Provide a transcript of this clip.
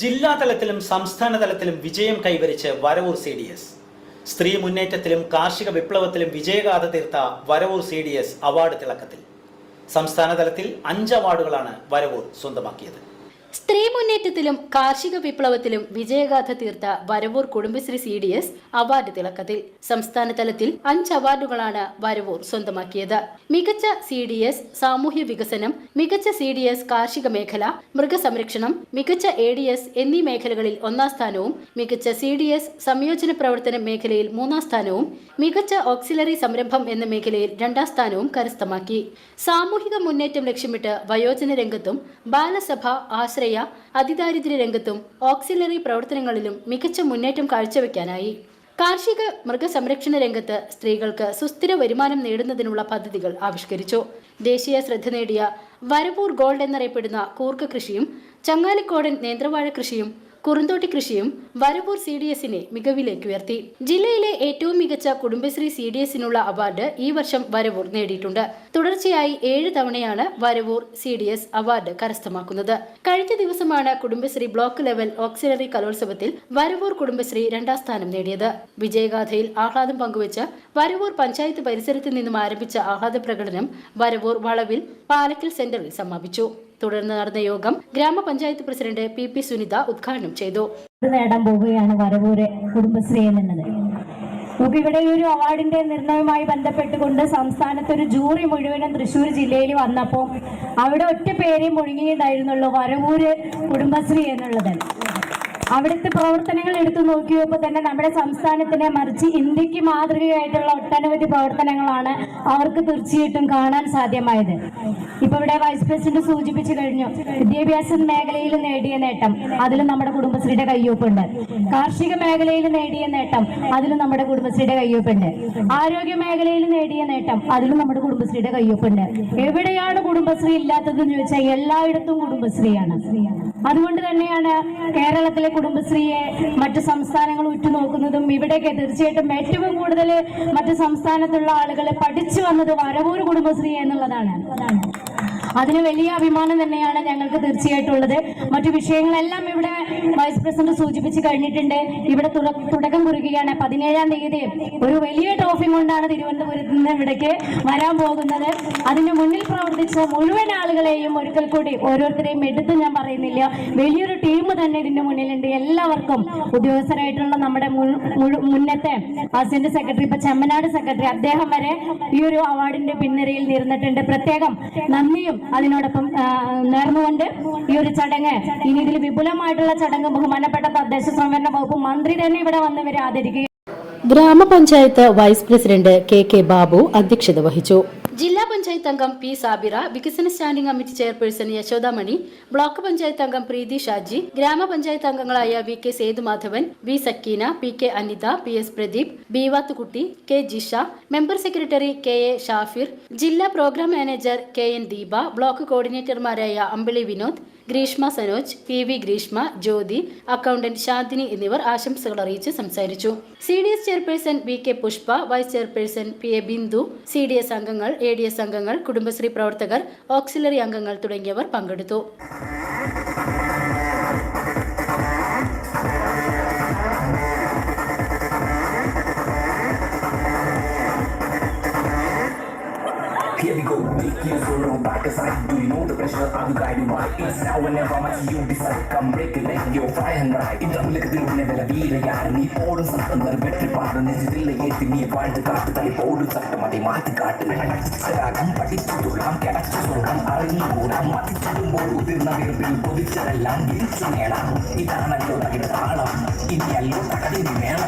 ജില്ലാതലത്തിലും സംസ്ഥാന തലത്തിലും വിജയം കൈവരിച്ച് വരവൂർ സി ഡി എസ്. സ്ത്രീ മുന്നേറ്റത്തിലും കാർഷിക വിപ്ലവത്തിലും വിജയഗാഥ തീർത്ത Varavoor C D S award തിളക്കത്തിൽ. സംസ്ഥാന തലത്തിൽ അഞ്ച് അവാർഡുകളാണ് വരവൂർ സ്വന്തമാക്കിയത്. സ്ത്രീ മുന്നേറ്റത്തിലും കാർഷിക വിപ്ലവത്തിലും വിജയഗാഥ തീർത്ത Varavoor Kudumbashree C D S award തിളക്കത്തിൽ. സംസ്ഥാന തലത്തിൽ അഞ്ച് അവാർഡുകളാണ് വരവൂർ സ്വന്തമാക്കിയത്. മികച്ച സി ഡി എസ് സാമൂഹ്യ വികസനം മികച്ച സി ഡി എസ് കാർഷിക മേഖല മൃഗസംരക്ഷണം മികച്ച എ ഡി എസ് എന്നീ മേഖലകളിൽ ഒന്നാം സ്ഥാനവും മികച്ച സി ഡി എസ് സംയോജന പ്രവർത്തന മേഖലയിൽ മൂന്നാം സ്ഥാനവും മികച്ച ഓക്സിലറി സംരംഭം എന്ന മേഖലയിൽ രണ്ടാം സ്ഥാനവും കരസ്ഥമാക്കി. സാമൂഹിക മുന്നേറ്റം ലക്ഷ്യമിട്ട് വയോജന രംഗത്തും ബാലസഭ ആശ്രയ അതിദാരിദ്ര്യ രംഗത്തും ഓക്സിലറി പ്രവർത്തനങ്ങളിലും മികച്ച മുന്നേറ്റം കാഴ്ചവെക്കാനായി. കാർഷിക മൃഗസംരക്ഷണ രംഗത്ത് സ്ത്രീകൾക്ക് സുസ്ഥിര വരുമാനം നേടുന്നതിനുള്ള പദ്ധതികൾ ആവിഷ്കരിച്ചു. ദേശീയ ശ്രദ്ധ നേടിയ വരവൂർ ഗോൾഡ് എന്നറിയപ്പെടുന്ന കൂർക്ക കൃഷിയും ചങ്ങാലിക്കോടൻ നേന്ത്രവാഴ കൃഷിയും കുറുന്തോട്ടി കൃഷിയും വരവൂർ സി ഡി എസിനെ മികവിലേക്ക് ഉയർത്തി. ജില്ലയിലെ ഏറ്റവും മികച്ച കുടുംബശ്രീ സി ഡി എസിനുള്ള അവാർഡ് ഈ വർഷം വരവൂർ നേടിയിട്ടുണ്ട്. തുടർച്ചയായി ഏഴ് തവണയാണ് Varavoor C D S award കരസ്ഥമാക്കുന്നത്. കഴിഞ്ഞ ദിവസമാണ് കുടുംബശ്രീ ബ്ലോക്ക് ലെവൽ ഓക്സിലറി കലോത്സവത്തിൽ വരവൂർ കുടുംബശ്രീ രണ്ടാം സ്ഥാനം നേടിയത്. വിജയഗാഥയിൽ ആഹ്ലാദം പങ്കുവച്ച് വരവൂർ പഞ്ചായത്ത് പരിസരത്ത് നിന്നും ആരംഭിച്ച ആഹ്ലാദ പ്രകടനം വരവൂർ വളവിൽ പാലക്കൽ സെന്ററിൽ സമാപിച്ചു. തുടർന്ന് നടന്ന യോഗം ഗ്രാമപഞ്ചായത്ത് പ്രസിഡന്റ് പി പി സുനിത ഉദ്ഘാടനം ചെയ്തു. നേടാൻ പോവുകയാണ് വരവൂര് കുടുംബശ്രീ എന്നുള്ളത് നമുക്ക് ഇവിടെ ഒരു അവാർഡിന്റെ നിർണയവുമായി ബന്ധപ്പെട്ടുകൊണ്ട് സംസ്ഥാനത്ത് ഒരു ജൂറി മുഴുവനും തൃശ്ശൂർ ജില്ലയിൽ വന്നപ്പോൾ അവിടെ ഒറ്റ പേരേ മുഴുങ്ങിയിട്ടുണ്ടായിരുന്നുള്ളൂ വരവൂര് കുടുംബശ്രീ എന്നുള്ളത്. അവിടുത്തെ പ്രവർത്തനങ്ങൾ എടുത്തു നോക്കിയപ്പോൾ തന്നെ നമ്മുടെ സംസ്ഥാനത്തിനെ മറിച്ച് ഇന്ത്യയ്ക്ക് മാതൃകയായിട്ടുള്ള ഒട്ടനവധി പ്രവർത്തനങ്ങളാണ് അവർക്ക് തീർച്ചയായിട്ടും കാണാൻ സാധ്യമായത്. ഇപ്പൊ ഇവിടെ വൈസ് പ്രസിഡന്റ് സൂചിപ്പിച്ചു കഴിഞ്ഞു. വിദ്യാഭ്യാസ മേഖലയിൽ നേടിയ നേട്ടം അതിലും നമ്മുടെ കുടുംബശ്രീയുടെ കയ്യൊപ്പുണ്ട്. കാർഷിക മേഖലയിൽ നേടിയ നേട്ടം അതിലും നമ്മുടെ കുടുംബശ്രീയുടെ കയ്യൊപ്പുണ്ട്. ആരോഗ്യ മേഖലയിൽ നേടിയ നേട്ടം അതിലും നമ്മുടെ കുടുംബശ്രീയുടെ കയ്യൊപ്പുണ്ട്. എവിടെയാണ് കുടുംബശ്രീ ഇല്ലാത്തതെന്ന് ചോദിച്ചാൽ എല്ലായിടത്തും കുടുംബശ്രീയാണ്. അതുകൊണ്ട് തന്നെയാണ് കേരളത്തിലെ കുടുംബശ്രീയെ മറ്റു സംസ്ഥാനങ്ങൾ ഉറ്റുനോക്കുന്നതും ഇവിടേക്ക് തീർച്ചയായിട്ടും ഏറ്റവും കൂടുതൽ മറ്റു സംസ്ഥാനത്തുള്ള ആളുകൾ പഠിച്ചു വന്നത് വരവൂർ കുടുംബശ്രീ എന്നുള്ളതാണ്. അതിന് വലിയ അഭിമാനം തന്നെയാണ് ഞങ്ങൾക്ക് തീർച്ചയായിട്ടും ഉള്ളത് മറ്റു വിഷയങ്ങളെല്ലാം ഇവിടെ വൈസ് പ്രസിഡന്റ് സൂചിപ്പിച്ച് കഴിഞ്ഞിട്ടുണ്ട്. ഇവിടെ തുട- തുടക്കം കുറിക്കുകയാണ്. പതിനേഴാം തീയതി ഒരു വലിയ ട്രോഫി കൊണ്ടാണ് തിരുവനന്തപുരത്ത് നിന്ന് ഇവിടേക്ക് വരാൻ പോകുന്നത്. അതിന് മുന്നിൽ പ്രവർത്തിച്ച മുഴുവൻ ആളുകളെയും ഒരിക്കൽ കൂടി ഓരോരുത്തരെയും എടുത്ത് ഞാൻ പറയുന്നില്ല. വലിയൊരു ടീം തന്നെ ഇതിന്റെ മുന്നിലുണ്ട്. എല്ലാവർക്കും ഉദ്യോഗസ്ഥരായിട്ടുള്ള നമ്മുടെ മുന്നത്തെ അസിസ്റ്റന്റ് സെക്രട്ടറി ഇപ്പൊ ചെമ്മനാട് സെക്രട്ടറി അദ്ദേഹം വരെ ഈ ഒരു അവാർഡിന്റെ പിൻനിരയിൽ നിന്നിട്ടുണ്ട്. പ്രത്യേകം നന്ദിയും അതിനോടൊപ്പം നേർന്നുകൊണ്ട് ഈ ഒരു ചടങ്ങ് ഇനി ഇതിൽ വിപുലമായിട്ടുള്ള ചടങ്ങ് ബഹുമാനപ്പെട്ട തദ്ദേശ സംവരണ വകുപ്പ് മന്ത്രി തന്നെ ഇവിടെ വന്നവരെ ഇവരെ ആദരിക്കുക grama panchayat vice president K K Babu അധ്യക്ഷത വഹിച്ചു. ജില്ലാ പഞ്ചായത്ത് അംഗം പി സാബിറ വികസന standing committee chairperson Yashodamani block panchayat അംഗം പ്രീതി ഷാജി ഗ്രാമപഞ്ചായത്ത് അംഗങ്ങളായ V K Sethumadhavan V Sakkeena P K Anitha P S Pradeep Beevathukutty K Jisha member secretary K A Shafir ജില്ലാ programme manager K N Deepa block കോർഡിനേറ്റർമാരായ Ambili Vinod Greeshma Sanoj P V Greeshma Jyothi accountant Shanthini എന്നിവർ ആശംസകൾ അറിയിച്ച് സംസാരിച്ചു. C D S chairperson V K Pushpa vice chairperson P A Bindu C D S അംഗങ്ങൾ A D S അംഗങ്ങൾ കുടുംബശ്രീ പ്രവർത്തകർ auxiliary അംഗങ്ങൾ തുടങ്ങിയവർ പങ്കെടുത്തു. Here we go, dick you so long back aside. Do you know the pressure I'm guiding by? It's now whenever much you decide. Come break it, let your fire and ride. இந்த உலகத்தினுடைய வில வீரையார் நீ போடும் சட்டம் தரும் வெற்றி பாடு நெஞ்சத்தில் ஏற்றி நீ வாழ்ந்து காட்டு தலை போடும் சட்டம் அதை மாற்றி காட்டு சிறாகம் படிச்சுள்ளாம் கிடைச்சு சொல்லாம் அறிந்து கூடாம் மதிச்சிடும் போது உதிர்ந்த விரும்பில் கொதிச்சதெல்லாம் வீழ்ச்சி மேலாம் இதானல்லோ தகிட தாளம் இனி அல்லோ தகதி மேல